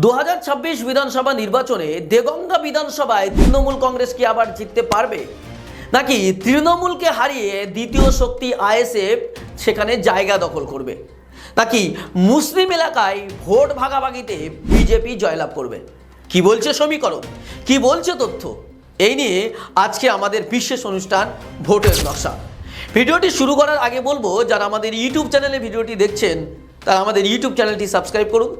দু হাজার ছাব্বিশ বিধানসভা নির্বাচনে দেগঙ্গা বিধানসভায় তৃণমূল কংগ্রেস কি আবার জিততে পারবে? নাকি তৃণমূলকে হারিয়ে দ্বিতীয় শক্তি আইএসএফ সেখানে জায়গা দখল করবে? নাকি মুসলিম এলাকায় ভোট ভাগাভাগিতে বিজেপি জয়লাভ করবে? কি বলছে সমীকরণ? কি বলছে তথ্য? এই নিয়ে আজকে আমাদের বিশেষ অনুষ্ঠান ভোটের নকশা। ভিডিওটি শুরু করার আগে বলব, যারা আমাদের ইউটিউব চ্যানেলে ভিডিওটি দেখছেন, তারা আমাদের ইউটিউব চ্যানেলটি সাবস্ক্রাইব করুন।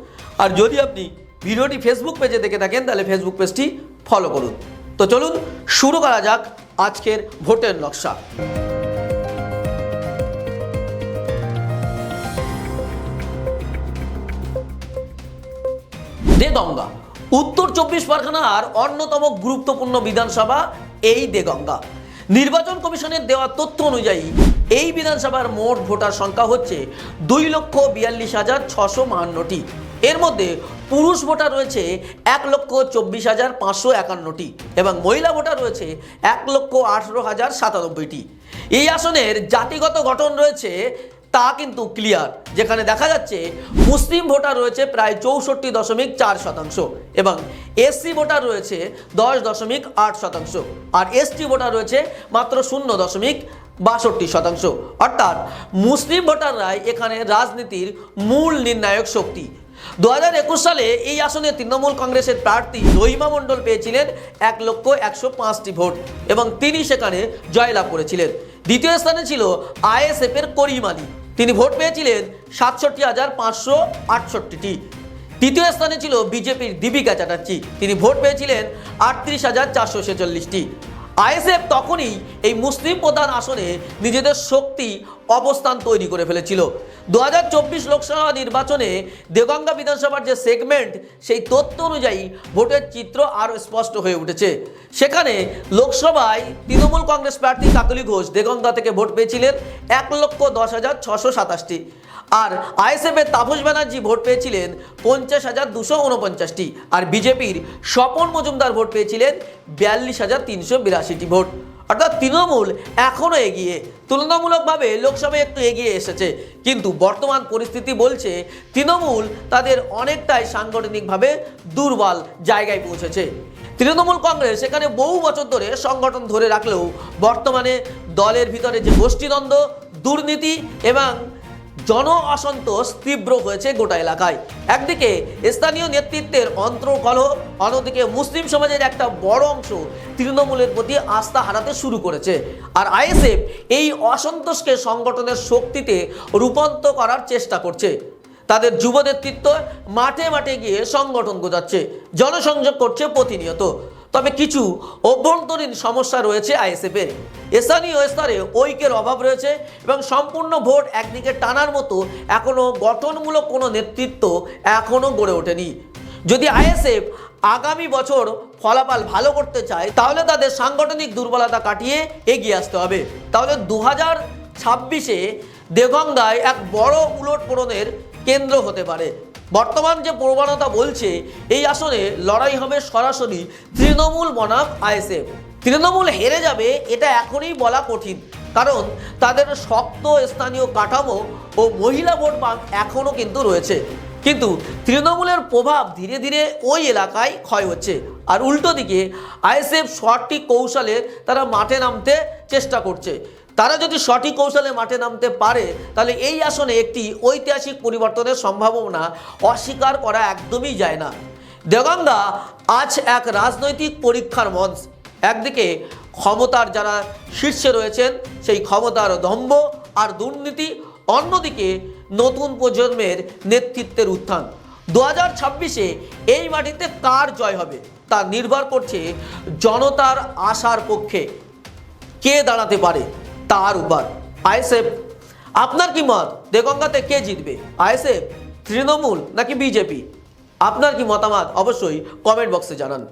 আর যদি আপনি ভিডিওটি ফেসবুক পেজে দেখে থাকেন, তাহলে ফেসবুক পেজটি ফলো করুন। তো চলুন শুরু করা যাক আজকের ভোটের নকশা। দেগঙ্গা। উত্তর চব্বিশ পরগনার অন্যতম গুরুত্বপূর্ণ বিধানসভা এই দেগঙ্গা। নির্বাচন কমিশনের দেওয়া তথ্য অনুযায়ী, এই বিধানসভার মোট ভোটার সংখ্যা হচ্ছে দুই লক্ষ বিয়াল্লিশ হাজার ছশো বাহান্নটি। এর মধ্যে পুরুষ ভোটার রয়েছে এক লক্ষ চব্বিশ হাজার পাঁচশো একান্নটি এবং মহিলা ভোটার রয়েছে এক লক্ষ আঠেরো হাজার সাতানব্বইটি। এই আসনের জাতিগত গঠন রয়েছে, তা কিন্তু ক্লিয়ার। যেখানে দেখা যাচ্ছে মুসলিম ভোটার রয়েছে প্রায় চৌষট্টি দশমিক চার শতাংশ এবং এসসি ভোটার রয়েছে দশ দশমিক আট শতাংশ আর এসটি ভোটার রয়েছে মাত্র শূন্য দশমিক বাষট্টি শতাংশ। অর্থাৎ মুসলিম ভোটাররাই এখানে রাজনীতির মূল নির্ণায়ক শক্তি। দু হাজার একুশ সালে এই আসনে তৃণমূল কংগ্রেসের প্রার্থী রহিমা মণ্ডল পেয়েছিলেন এক লক্ষ একশো পাঁচটি ভোট এবং তিনি সেখানে জয়লাভ করেছিলেন। দ্বিতীয় স্থানে ছিল আইএসএফ এর করিম আলী। তিনি ভোট পেয়েছিলেন সাতষট্টি হাজার পাঁচশো আটষট্টিটি। তৃতীয় স্থানে ছিল বিজেপির দীপিকা চ্যাটার্জি। তিনি ভোট পেয়েছিলেন আটত্রিশ হাজার চারশো ছেচল্লিশটি। আইএসএফ তখনই এই মুসলিম প্রধান আসনে নিজেদের শক্তি, অবস্থান তৈরি করে ফেলেছিল। দু হাজার চব্বিশ লোকসভা নির্বাচনে দেগঙ্গা বিধানসভার যে সেগমেন্ট, সেই তথ্য অনুযায়ী ভোটের চিত্র আরও স্পষ্ট হয়ে উঠেছে। সেখানে লোকসভায় তৃণমূল কংগ্রেস প্রার্থী কাকলি ঘোষ দেগঙ্গা থেকে ভোট পেয়েছিলেন এক লক্ষ দশ হাজার ছশো সাতাশটি। আর আইএসএফের তাপস ব্যানার্জি ভোট পেয়েছিলেন পঞ্চাশ হাজার দুশো উনপঞ্চাশটি। আর বিজেপির স্বপন মজুমদার ভোট পেয়েছিলেন বিয়াল্লিশ হাজার তিনশো বিরাশিটি ভোট। অর্থাৎ তৃণমূল এখনও এগিয়ে, তুলনামূলকভাবে লোকসভায় একটু এগিয়ে এসেছে। কিন্তু বর্তমান পরিস্থিতি বলছে তৃণমূল তাদের অনেকটাই সাংগঠনিকভাবে দুর্বল জায়গায় পৌঁছেছে। তৃণমূল কংগ্রেস সেখানে বহু বছর ধরে সংগঠন ধরে রাখলেও বর্তমানে দলের ভিতরে যে গোষ্ঠীদ্বন্দ্ব, দুর্নীতি এবং জন অসন্তোষ তীব্র হয়েছে গোটা এলাকায়। একদিকে স্থানীয় নেতৃত্বের অন্তর্কলহ, অন্যদিকে মুসলিম সমাজের একটা বড় অংশ তৃণমূলের প্রতি আস্থা হারাতে শুরু করেছে। আর আইএসএফ এই অসন্তোষকে সংগঠনের শক্তিতে রূপান্তর করার চেষ্টা করছে। তাদের যুব নেতৃত্ব মাঠে মাঠে গিয়ে সংগঠন গোজাচ্ছে জনসংযোগ করছে প্রতিনিয়ত। তবে কিছু অভ্যন্তরীণ সমস্যা রয়েছে আইএসএফের স্থানীয় স্তরে ঐক্যের অভাব রয়েছে এবং সম্পূর্ণ ভোট একদিকে টানার মতো এখনও গঠনমূলক কোনো নেতৃত্ব এখনও গড়ে ওঠেনি। যদি আইএসএফ আগামী বছর ফলাফল ভালো করতে চায়, তাহলে তাদের সাংগঠনিক দুর্বলতা কাটিয়ে এগিয়ে আসতে হবে। তাহলে দু হাজার ছাব্বিশে দেগঙ্গায় এক বড় উলটপড়নের কেন্দ্র হতে পারে। বর্তমান যে প্রবণতা বলছে, এই আসনে লড়াই হবে সরাসরি তৃণমূল বনাম আইএসএফ। তৃণমূল হেরে যাবে, এটা এখনই বলা কঠিন। কারণ তাদের শক্ত স্থানীয় কাঠামো ও মহিলা ভোট ব্যাংক এখনও কিন্তু রয়েছে। কিন্তু তৃণমূলের প্রভাব ধীরে ধীরে ওই এলাকায় ক্ষয় হচ্ছে। আর উল্টো দিকে, আইএসএফ সঠিক কৌশলে তারা মাঠে নামতে চেষ্টা করছে। তারা যদি সঠিক কৌশলে মাঠে নামতে পারে, তাহলে এই আসনে একটি ঐতিহাসিক পরিবর্তনের সম্ভাবনা অস্বীকার করা একদমই যায় না। দেগঙ্গা আজ এক রাজনৈতিক পরীক্ষার মঞ্চ। একদিকে ক্ষমতার যারা শীর্ষে রয়েছেন, সেই ক্ষমতার দম্ভ আর দুর্নীতি, অন্যদিকে নতুন প্রজন্মের নেতৃত্বের উত্থান। দু হাজার ছাব্বিশে এই মাটিতে কার জয় হবে, তা নির্ভর করছে জনতার আশার পক্ষে। কে দাঁড়াতে পারে? তার উপর। আইএসএফ, আপনার কি মত? দেগঙ্গাতে কে জিতবে? আইএসএফ, তৃণমূল নাকি বিজেপি? আপনার কি মতামত? অবশ্যই কমেন্ট বক্সে জানান।